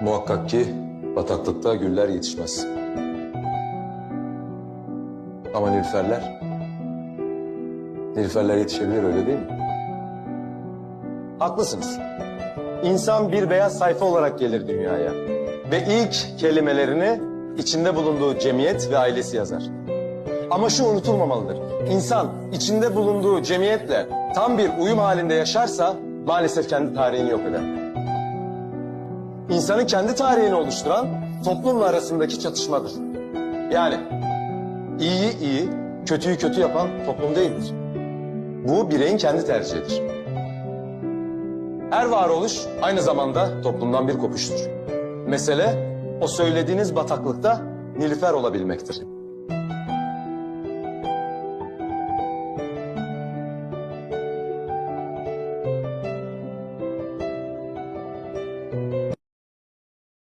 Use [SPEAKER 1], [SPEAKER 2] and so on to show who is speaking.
[SPEAKER 1] Muhakkak ki bataklıkta güller yetişmez. Ama nilüferler, nilüferler yetişebilir öyle değil mi?
[SPEAKER 2] Haklısınız. İnsan bir beyaz sayfa olarak gelir dünyaya. Ve ilk kelimelerini içinde bulunduğu cemiyet ve ailesi yazar. Ama şu unutulmamalıdır. İnsan içinde bulunduğu cemiyetle tam bir uyum halinde yaşarsa maalesef kendi tarihini yok eder. İnsanın kendi tarihini oluşturan toplumla arasındaki çatışmadır. Yani iyiyi iyi, kötüyü kötü yapan toplum değildir. Bu bireyin kendi tercihidir. Her varoluş aynı zamanda toplumdan bir kopuştur. Mesele o söylediğiniz bataklıkta nilüfer olabilmektir.